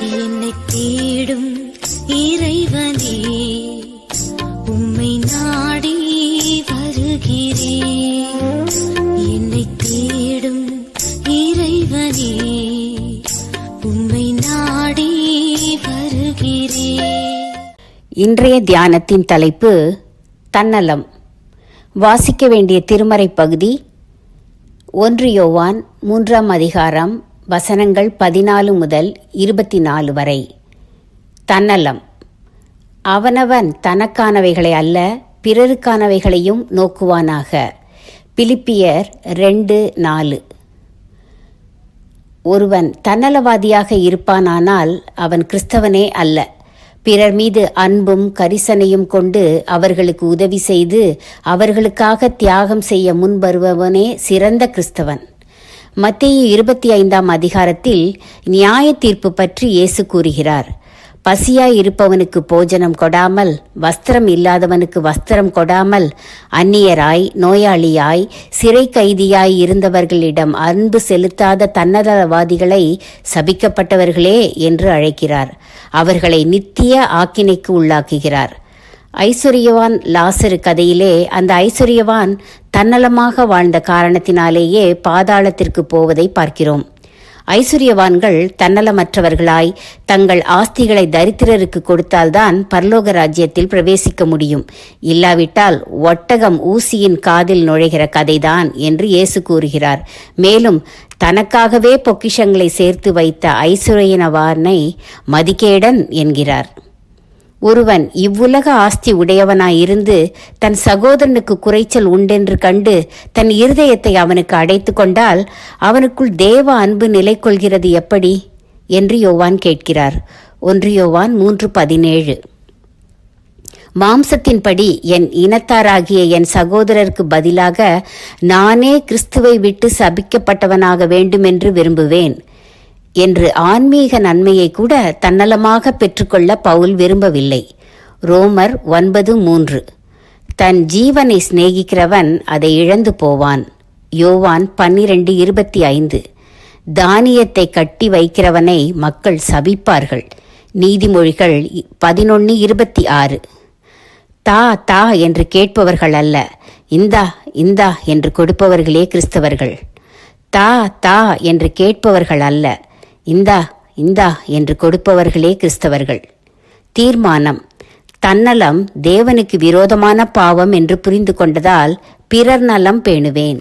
என்னை தேடும் இறைவனே உம்மை நாடி வருகிறேன் என்னை தேடும் இறைவனே உம்மை நாடி வருகிறேன் இன்றைய தியானத்தின் தலைப்பு தன்னலம். வாசிக்க வேண்டிய திருமறை பகுதி ஒன்று யோவான் மூன்றாம் அதிகாரம் வசனங்கள் பதினாலு முதல் இருபத்தி நாலு வரை. தன்னலம். அவனவன் தனக்கானவைகளை அல்ல பிறருக்கானவைகளையும் நோக்குவானாக. பிலிப்பியர் ரெண்டு நாலு. ஒருவன் தன்னலவாதியாக இருப்பானானால் அவன் கிறிஸ்தவனே அல்ல. பிறர் மீது அன்பும் கரிசனையும் கொண்டு அவர்களுக்கு உதவி செய்து அவர்களுக்காக தியாகம் செய்ய முன்வருபவனே சிறந்த கிறிஸ்தவன். மத்திய இருபத்தி ஐந்தாம் அதிகாரத்தில் நியாய தீர்ப்பு பற்றி இயேசு கூறுகிறார். பசியாய் இருப்பவனுக்கு போஜனம் கொடாமல் வஸ்திரம் இல்லாதவனுக்கு வஸ்திரம் கொடாமல் அந்நியராய் நோயாளியாய் சிறை கைதியாய் இருந்தவர்களிடம் அன்பு செலுத்தாத தன்னதவாதிகளை சபிக்கப்பட்டவர்களே என்று அழைக்கிறார். அவர்களை நித்திய ஆக்கினைக்கு உள்ளாக்குகிறார். ஐஸ்வர்யவான் லாசரு கதையிலே அந்த ஐஸ்வர்யவான் தன்னலமாக வாழ்ந்த காரணத்தினாலேயே பாதாளத்திற்கு போவதை பார்க்கிறோம். ஐஸ்வர்யவான்கள் தன்னலமற்றவர்களாய் தங்கள் ஆஸ்திகளை தரித்திரருக்கு கொடுத்தால்தான் பரலோக ராஜ்யத்தில் பிரவேசிக்க முடியும். இல்லாவிட்டால் ஒட்டகம் ஊசியின் காதில் நுழைகிற கதைதான் என்று இயேசு கூறுகிறார். மேலும் தனக்காகவே பொக்கிஷங்களை சேர்த்து வைத்த ஐஸ்வர்யனவானை மதிகேடன் என்கிறார். ஒருவன் இவ்வுலக ஆஸ்தி உடையவனாயிருந்து தன் சகோதரனுக்கு குறைச்சல் உண்டென்று கண்டு தன் இருதயத்தை அவனுக்கு அடைத்து கொண்டால் அவனுக்குள் தேவ அன்பு நிலை கொள்கிறது எப்படி? என்று யோவான் கேட்கிறார். ஒன்று யோவான் மூன்று பதினேழு. மாம்சத்தின்படி என் இனத்தாராகிய என் சகோதரருக்கு பதிலாக நானே கிறிஸ்துவை விட்டு சபிக்கப்பட்டவனாக வேண்டுமென்று விரும்புவேன். என்று ஆன்மீக நன்மையை கூட தன்னலமாக பெற்றுக்கொள்ள பவுல் விரும்பவில்லை. ரோமர் ஒன்பது மூன்று. தன் ஜீவனை சிநேகிக்கிறவன் அதை இழந்து போவான். யோவான் பன்னிரண்டு இருபத்தி ஐந்து. தானியத்தை கட்டி வைக்கிறவனை மக்கள் சபிப்பார்கள். நீதிமொழிகள் பதினொன்று இருபத்தி ஆறு. தா தா என்று கேட்பவர்கள் அல்ல. இந்தா இந்தா என்று கொடுப்பவர்களே கிறிஸ்தவர்கள். தா தா என்று கேட்பவர்கள் அல்ல. இந்தா இந்தா என்று கொடுப்பவர்களே கிறிஸ்தவர்கள். தீர்மானம். தன்னலம் தேவனுக்கு விரோதமான பாவம் என்று புரிந்து கொண்டதால் பிறர் நலம் பேணுவேன்.